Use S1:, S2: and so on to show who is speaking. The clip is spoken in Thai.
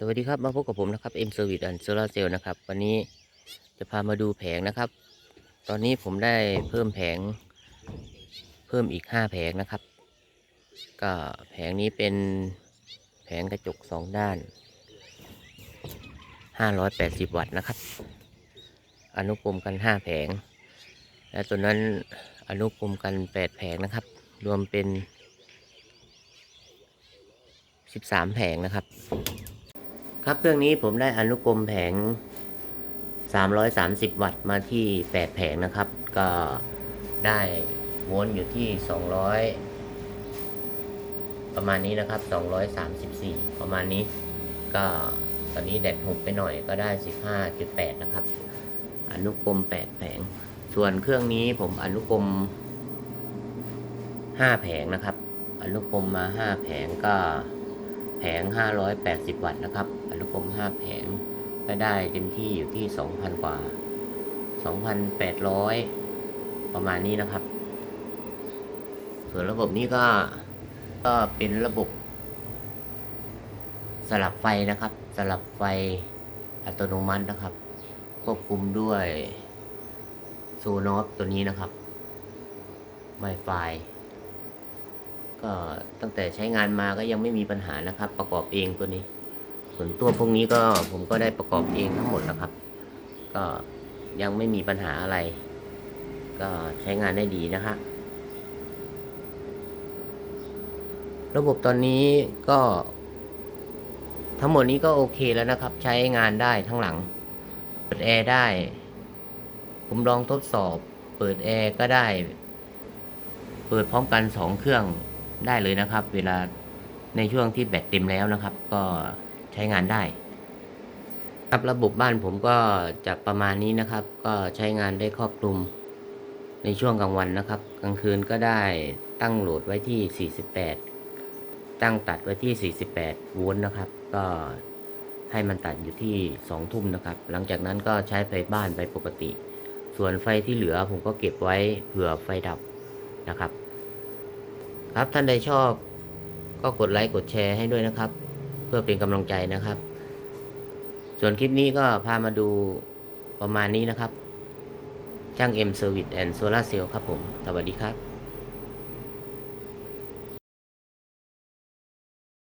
S1: สวัสดีครับมาพบกับผมนะครับ M Service and Solar Cell นะครับ วันนี้จะพามาดูแผงนะครับ ตอนนี้ผมได้เพิ่มแผง เพิ่มอีก 5 แผงนะครับ ก็แผงนี้เป็นแผงกระจก 2 ด้าน 580 วัตต์นะครับ อนุกรมกัน 5 แผง และตัวนั้นอนุกรมกัน 8 แผงนะครับ รวมเป็น 13 แผงนะครับ ครับเครื่องนี้ผมได้อนุกรมแผง 330 วัตต์มาที่ 8 แผงนะครับ ก็ได้โวลต์อยู่ที่ 200 ประมาณนี้นะครับ 234 ประมาณนี้ ก็ตอนนี้แดดหกไปหน่อยก็ได้ 15.8 นะครับ อนุกรม 8 แผง ส่วนเครื่องนี้ผมอนุกรม 5 แผงนะครับ อนุกรมมา 5 แผงก็แผง 580 วัตต์นะครับ อนุกรม5แผงก็ได้เต็มที่อยู่ที่2,000กว่า2,800ประมาณนี้นะครับ ส่วนระบบนี้ก็ก็เป็นระบบ สลับไฟนะครับ สลับไฟอัตโนมัตินะครับ ควบคุมด้วยโซนอฟตัวนี้นะครับ Wi-Fi ก็ตั้งแต่ใช้งานมาก็ยังไม่มีปัญหานะครับ ประกอบเองตัวนี้ ส่วนตัวพวกนี้ก็ผมก็ได้ประกอบเองทั้งหมดนะครับ ก็ยังไม่มีปัญหาอะไร ก็ใช้งานได้ดีนะฮะระบบตอนนี้ก็ ทั้งหมดนี้ก็โอเคแล้วนะครับ ใช้งานได้ทั้งหลัง เปิดแอร์ได้ ผมลองทดสอบ เปิดแอร์ก็ได้ เปิดพร้อมกันสองเครื่องได้เลยนะครับ เวลาในช่วงที่แบตเต็มแล้วนะครับ ก็ ช้งานได้ ครับระบบบ้านผมก็จะประมาณนี้นะครับ ก็ใช้งานได้ครอบคลุมในช่วงกลางวันนะครับ กลางคืนก็ได้ตั้งโหลดไว้ที่ 48 ตั้งตัดไว้ที่ 48 โวลต์นะครับ ก็ให้มันตัดอยู่ที่ 2 ทุ่มนะครับ หลังจากนั้นก็ใช้ไฟบ้านไปปกติ ส่วนไฟที่เหลือผมก็เก็บไว้เผื่อไฟดับนะครับ ครับท่านใดชอบก็กดไลค์กดแชร์ให้ด้วยนะครับ เพื่อเป็นกำลังใจนะครับ ส่วนคลิปนี้ก็พามาดูประมาณนี้นะครับ ช่าง M Service and Solar Cell ครับผม สวัสดีครับ